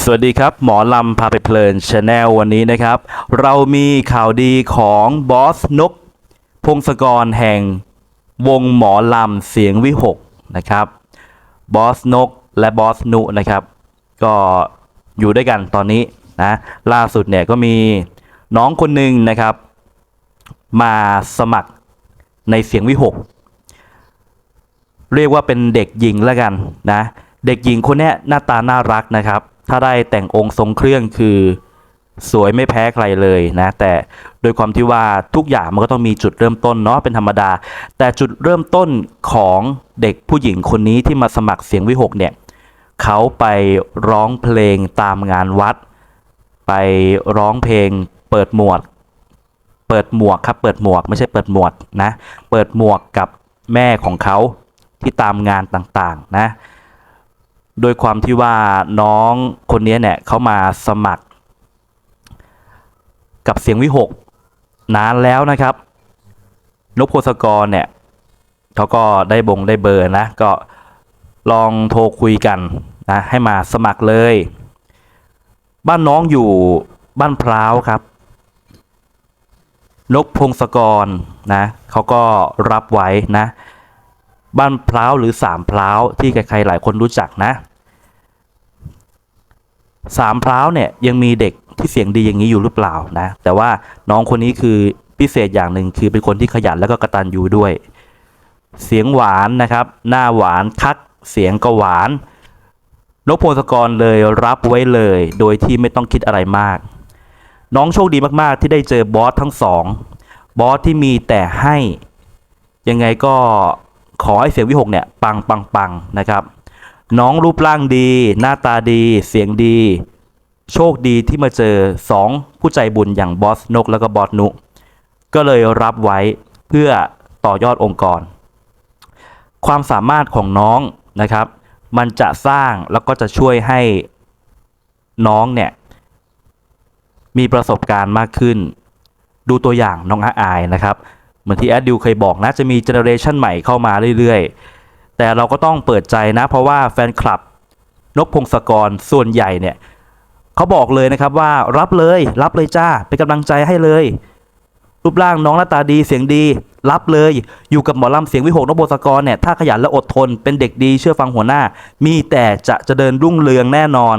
สวัสดีครับ หมอลำพาไปเพลินชาแนลวันนี้นะครับ เรามีข่าวดีของบอสนก พงศกรแห่งวงหมอลำเสียงวิหกนะครับบอสนกและบอสนุนะครับ ก็อยู่ด้วยกันตอนนี้นะล่าสุดเนี่ยก็มีน้องคนหนึ่งนะครับ มาสมัครในเสียงวิหกเรียกว่าเป็นเด็กหญิงแล้วกันนะ เด็กหญิงคนนี้หน้าตาน่ารักนะครับ ถ้าได้แต่งองค์ทรงเครื่องคือสวยไม่แพ้ใครเลยนะ แต่โดยความที่ว่าทุกอย่างมันก็ต้องมีจุดเริ่มต้นเนาะเป็นธรรมดา แต่จุดเริ่มต้นของเด็กผู้หญิงคนนี้ที่มาสมัครเสียงวิหกเนี่ยเขาไปร้องเพลงตามงานวัด ไปร้องเพลงเปิดหมวกเปิดหมวกครับเปิดหมวกไม่ใช่เปิดหมวดนะ เปิดหมวกกับแม่ของเขาที่ตามงานต่างๆนะ โดยความที่ว่าน้องคนนี้เนี่ยเขามาสมัคร กับเสียงวิหกนานแล้วนะครับนกโพสกรเนี่ยเขาก็ได้บงได้เบอร์นะ ก็ลองโทรคุยกันนะให้มาสมัครเลย บ้านน้องอยู่บ้านพร้าวครับ นกพงศกรนะเขาก็รับไว้นะ บ้านพร้าวหรือสามพร้าวที่ใครๆหลายคนรู้จักนะสามพร้าวเนี่ยยังมีเด็กที่เสียงดีอย่างนี้อยู่หรือเปล่านะ แต่ว่าน้องคนนี้คือพิเศษอย่างหนึ่งคือเป็นคนที่ขยันแล้วก็กระตันยูด้วย เสียงหวานนะครับ หน้าหวานคักเสียงก็หวานนกพงศกรเลยรับไว้เลย โดยที่ไม่ต้องคิดอะไรมาก น้องโชคดีมากๆ ที่ได้เจอบอสทั้งสองบอสที่มีแต่ให้ ยังไงก็ ขอให้เสียงวิหกเนี่ยปังปังปังนะครับ น้องรูปร่างดี หน้าตาดี เสียงดี โชคดีที่มาเจอสองผู้ใจบุญอย่างบอสนกแล้วก็บอสนุ ก็เลยรับไว้เพื่อต่อยอดองค์กร ความสามารถของน้องนะครับ มันจะสร้างแล้วก็จะช่วยให้น้องเนี่ยมีประสบการณ์มากขึ้น ดูตัวอย่างน้องอาอายนะครับ เหมือนที่แอดดิวเคยบอกนะจะมีเจเนอเรชันใหม่เข้ามาเรื่อยๆ แต่เราก็ต้องเปิดใจนะ เพราะว่าแฟนคลับนกพงศกรส่วนใหญ่เนี่ยเขาบอกเลยนะครับว่ารับเลยรับเลยจ้าเป็นกำลังใจให้เลย รูปร่างน้องหน้าตาดีเสียงดี รับเลยอยู่กับหมอลำเสียงวิหกนกพงศกรเนี่ยถ้าขยันและอดทนเป็นเด็กดีเชื่อฟังหัวหน้า มีแต่จะจะเดินรุ่งเรืองแน่นอน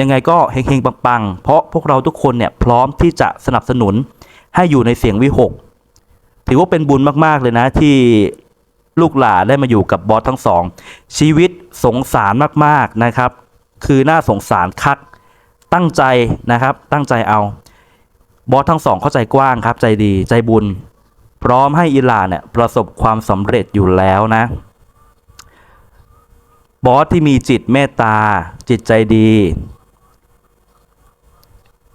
ยังไงก็เฮงๆปังๆ เพราะพวกเราทุกคนเนี่ยพร้อมที่จะสนับสนุนให้อยู่ในเสียงวิหก ถือว่าเป็นบุญมาก ๆ เลยนะที่ลูกหลานได้มาอยู่กับบอสทั้งสอง ชีวิตสงสารมากๆนะครับ คือน่าสงสารคักตั้งใจนะครับ ตั้งใจเอา บอสทั้งสองเข้าใจกว้างครับ ใจดีใจบุญ พร้อมให้อิหร่านเนี่ยประสบความสำเร็จอยู่แล้วนะ บอสที่มีจิตเมตตา จิตใจดี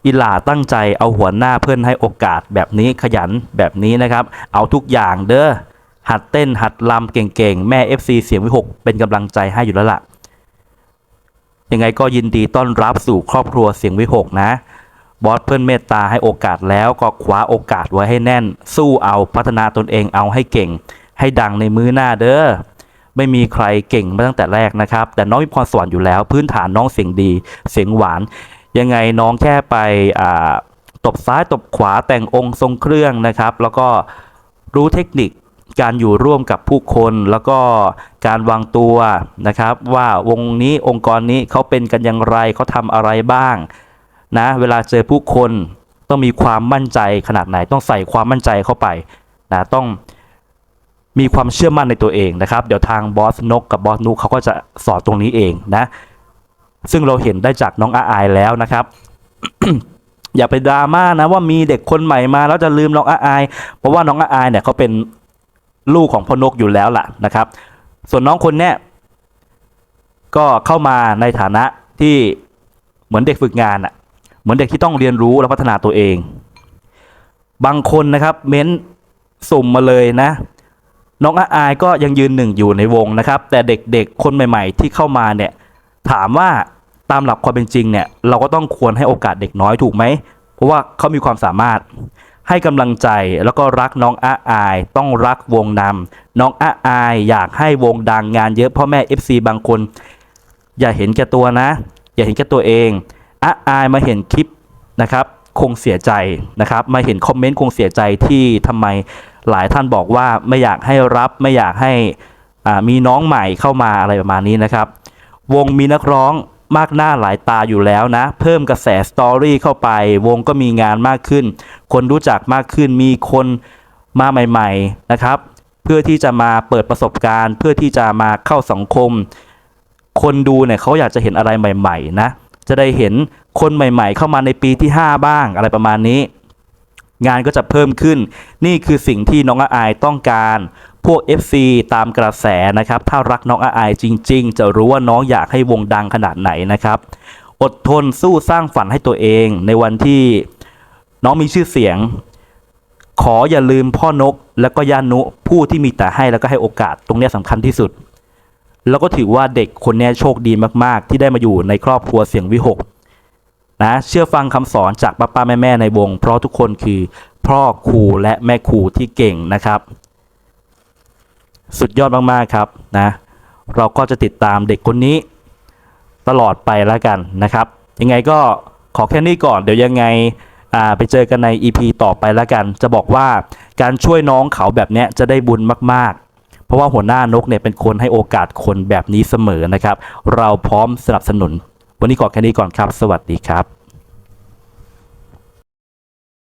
อิหล่าตั้งใจเอาหัวหน้าเพื่อนให้โอกาสแบบนี้ขยันแบบนี้นะครับ เอาทุกอย่างเด้อหัดเต้นหัดลำเก่งๆ แม่ FC เสียงวิหกเป็นกำลังใจให้อยู่แล้วล่ะ ยังไงก็ยินดีต้อนรับสู่ครอบครัวเสียงวิหกนะ บอสเพื่อนเมตตาให้โอกาสแล้วก็คว้าโอกาสไว้ให้แน่น สู้เอาพัฒนาตนเองเอาให้เก่ง ให้ดังในมือหน้าเด้อไม่มีใครเก่งมาตั้งแต่แรกนะครับ แต่น้องมีพรสวรรค์อยู่แล้ว พื้นฐานน้องเสียงดี เสียงหวาน ยังไงน้องแค่ไปตบซ้ายตบขวาแต่งองค์ทรงเครื่องนะครับ แล้วก็รู้เทคนิคการอยู่ร่วมกับผู้คนแล้วก็การวางตัวนะครับ ว่าวงนี้องค์กรนี้เขาเป็นกันอย่างไรเขาทำอะไรบ้างนะเวลาเจอผู้คนต้องมีความมั่นใจขนาดไหนต้องใส่ความมั่นใจเข้าไปนะต้องมีความเชื่อมั่นในตัวเองนะครับ เดี๋ยวทางบอสนกกับบอสนุกเขาก็จะสอนตรงนี้เองนะ ซึ่งเราเห็นได้จากน้องอาอายแล้วนะครับ อย่าไปดราม่านะว่ามีเด็กคนใหม่มาแล้วจะลืมน้องอาอาย เพราะว่าน้องอาอายเนี่ยเขาเป็นลูกของพ่อนกอยู่แล้วล่ะนะครับ ส่วนน้องคนเนี้ยก็เข้ามาในฐานะที่เหมือนเด็กฝึกงานอะเหมือนเด็กที่ต้องเรียนรู้และพัฒนาตัวเอง บางคนนะครับ เม้นสุ่มมาเลยนะ น้องอาอายก็ยังยืนหนึ่งอยู่ในวงนะครับ แต่เด็กๆคนใหม่ ๆ ที่เข้ามาเนี่ย ถามว่า ตามหลักความเป็นจริงเนี่ยเราก็ต้องควรให้โอกาสเด็กน้อยถูกไหม เพราะว่าเขามีความสามารถให้กำลังใจแล้วก็รักน้องอาอาย ต้องรักวงนำน้องอาอาย อยากให้วงดังงานเยอะพ่อแม่ FC บางคน อย่าเห็นแก่ตัวนะ อย่าเห็นแก่ตัวเองอะอายมาเห็นคลิปนะครับ คงเสียใจนะครับ มาเห็นคอมเมนต์คงเสียใจที่ทำไมหลายท่านบอกว่าไม่อยากให้รับไม่อยากให้มีน้องใหม่เข้ามาอะไรประมาณนี้นะครับ วงมีนักร้อง มากหน้าหลายตาอยู่แล้วนะ เพิ่มกระแสสตอรี่เข้าไป วงก็มีงานมากขึ้น คนรู้จักมากขึ้นมีคนมาใหม่ ๆนะครับ เพื่อที่จะมาเปิดประสบการณ์ เพื่อที่จะมาเข้าสังคม คนดูเนี่ยเขาอยากจะเห็นอะไรใหม่ ๆ นะ จะได้เห็นคนใหม่ ๆ เข้ามาในปีที่ 5 บ้างอะไรประมาณนี้ งานก็จะเพิ่มขึ้น นี่คือสิ่งที่น้องอาอายต้องการ พวก FC ตามกระแสนะครับ ถ้ารักน้องอาอายจริง ๆ จะรู้ว่าน้องอยากให้วงดังขนาดไหนนะครับ อดทนสู้สร้างฝันให้ตัวเอง ในวันที่น้องมีชื่อเสียง ขออย่าลืมพ่อนก และก็ย่านุผู้ที่มีแต่ให้แล้วก็ให้โอกาสตรงนี้สำคัญที่สุด แล้วก็ถือว่าเด็กคนนี้โชคดีมากๆ ที่ได้มาอยู่ในครอบครัวเสียงวิหกนะเชื่อฟังคำสอนจากป้าป้าแม่แม่ๆในวง เพราะทุกคนคือพ่อครูและแม่ครูที่เก่งนะครับ สุดยอดมากๆครับนะ เราก็จะติดตามเด็กคนนี้ ตลอดไปแล้วกันนะครับ ยังไงก็ขอแค่นี้ก่อนเดี๋ยวยังไงอ่าไปเจอกันใน EP ต่อไปแล้วกัน จะบอกว่าการช่วยน้องเขาแบบเนี้ยจะได้บุญมากๆ เพราะว่าหัวหน้านกเนี่ยเป็นคนให้โอกาสคนแบบนี้เสมอนะครับ เราพร้อมสนับสนุน วันนี้ขอแค่นี้ก่อนครับ สวัสดีครับ